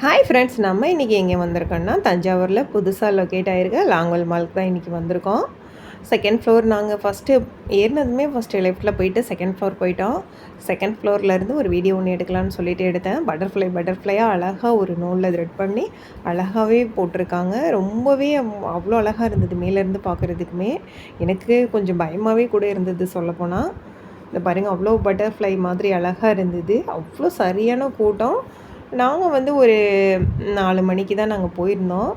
Hi friends நம்ம இன்றைக்கி எங்கே வந்திருக்கோன்னா தஞ்சாவூரில் புதுசாக லொக்கேட் ஆகிருக்க லாங்கல் மால்க்கு தான் இன்றைக்கி வந்திருக்கோம். செகண்ட் ஃப்ளோர் நாங்கள் ஃபஸ்ட்டு ஏறினதுமே ஃபஸ்ட்டு லெஃப்ட்டில் போயிட்டு செகண்ட் ஃப்ளோர் போயிட்டோம். செகண்ட் ஃப்ளோர்லேருந்து ஒரு வீடியோ ஒன்று எடுக்கலாம்னு சொல்லிட்டு எடுத்தேன். பட்டர்ஃப்ளை பட்டர்ஃப்ளையாக அழகாக ஒரு நூலில் த்ரெட் பண்ணி அழகாகவே போட்டிருக்காங்க. ரொம்பவே அவ்வளோ அழகாக இருந்தது மேலேருந்து பார்க்குறதுக்குமே எனக்கு கொஞ்சம் பயமாகவே கூட இருந்தது சொல்லப்போனால் இந்த பாருங்கள் அவ்வளோ பட்டர்ஃப்ளை மாதிரி அழகாக இருந்தது. அவ்வளோ சரியான கூட்டம். நாங்கள் வந்து ஒரு நாலு மணிக்கு தான் நாங்கள் போயிருந்தோம்.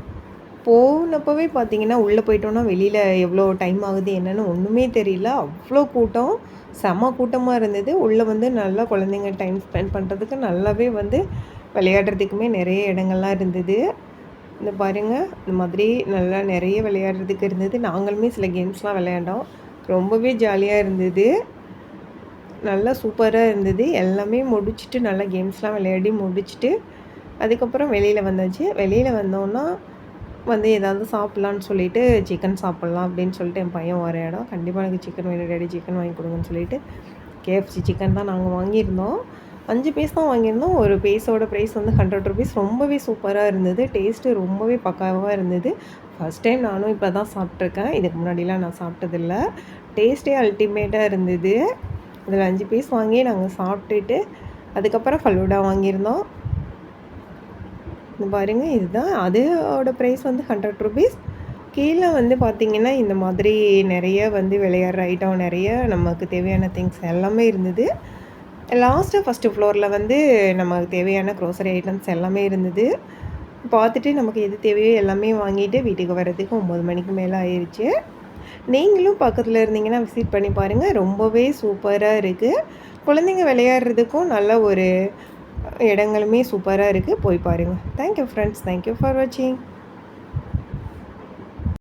போனப்பவே பார்த்தீங்கன்னா உள்ளே போயிட்டோன்னா வெளியில் எவ்வளோ டைம் ஆகுது என்னென்னு ஒன்றுமே தெரியல. அவ்வளோ கூட்டம் செம கூட்டமாக இருந்தது. உள்ளே வந்து நல்லா குழந்தைங்க டைம் ஸ்பெண்ட் பண்ணுறதுக்கு நல்லாவே வந்து விளையாடுறதுக்குமே நிறைய இடங்கள்லாம் இருந்தது. இந்த பாருங்கள் இந்த மாதிரி நல்லா நிறைய விளையாடுறதுக்கு இருந்தது. நாங்களுமே சில கேம்ஸ்லாம் விளையாண்டோம். ரொம்பவே ஜாலியாக இருந்தது. நல்லா சூப்பராக இருந்தது. எல்லாமே முடிச்சுட்டு நல்லா கேம்ஸ்லாம் விளையாடி முடிச்சுட்டு அதுக்கப்புறம் வெளியில் வந்தாச்சு. வெளியில் வந்தோன்னா வந்து ஏதாவது சாப்பிட்லான்னு சொல்லிட்டு சிக்கன் சாப்பிட்லாம் அப்படின்னு சொல்லிட்டு என் பையன் வர இடம். கண்டிப்பாக எனக்கு சிக்கன் வேணும் டேடி சிக்கன் வாங்கி கொடுங்கன்னு சொல்லிட்டு கேஎஃப்சி சிக்கன் தான் நாங்கள் வாங்கியிருந்தோம். அஞ்சு பீஸ் தான் வாங்கியிருந்தோம். ஒரு பீஸோட ப்ரைஸ் வந்து ஹண்ட்ரட் ருபீஸ் ரொம்பவே சூப்பராக இருந்தது. டேஸ்ட்டு ரொம்பவே பக்காவாக இருந்தது. ஃபஸ்ட் டைம் நானும் இப்போ தான் சாப்பிட்ருக்கேன் இதுக்கு முன்னாடிலாம் நான் சாப்பிட்டதில்ல. டேஸ்ட்டே அல்டிமேட்டாக இருந்தது. அதில் அஞ்சு பீஸ் வாங்கி நாங்கள் சாப்பிட்டுட்டு அதுக்கப்புறம் ஃபலூடா வாங்கியிருந்தோம். இந்த இதுதான். அதோட ப்ரைஸ் வந்து ஹண்ட்ரட் ருபீஸ் கீழே வந்து பார்த்திங்கன்னா இந்த மாதிரி நிறைய வந்து விளையாடுற ஐட்டம் நிறைய நமக்கு தேவையான திங்ஸ் எல்லாமே இருந்தது. லாஸ்ட்டு ஃபஸ்ட்டு ஃப்ளோரில் வந்து நமக்கு தேவையான க்ரோசரி ஐட்டம்ஸ் எல்லாமே இருந்தது. பார்த்துட்டு நமக்கு எது தேவையோ எல்லாமே வாங்கிட்டு வீட்டுக்கு வர்றதுக்கு ஒம்பது மணிக்கு மேலே ஆயிடுச்சு நீங்களும் பக்கத்தில் இருந்தீங்கன்னா விசிட் பண்ணி பாருங்கள் ரொம்பவே சூப்பராக இருக்குது குழந்தைங்க விளையாடுறதுக்கும் நல்ல ஒரு இடங்களுமே சூப்பராக இருக்குது போய் பாருங்கள் தேங்க்யூ ஃப்ரெண்ட்ஸ் தேங்க்யூ ஃபார் வாட்சிங்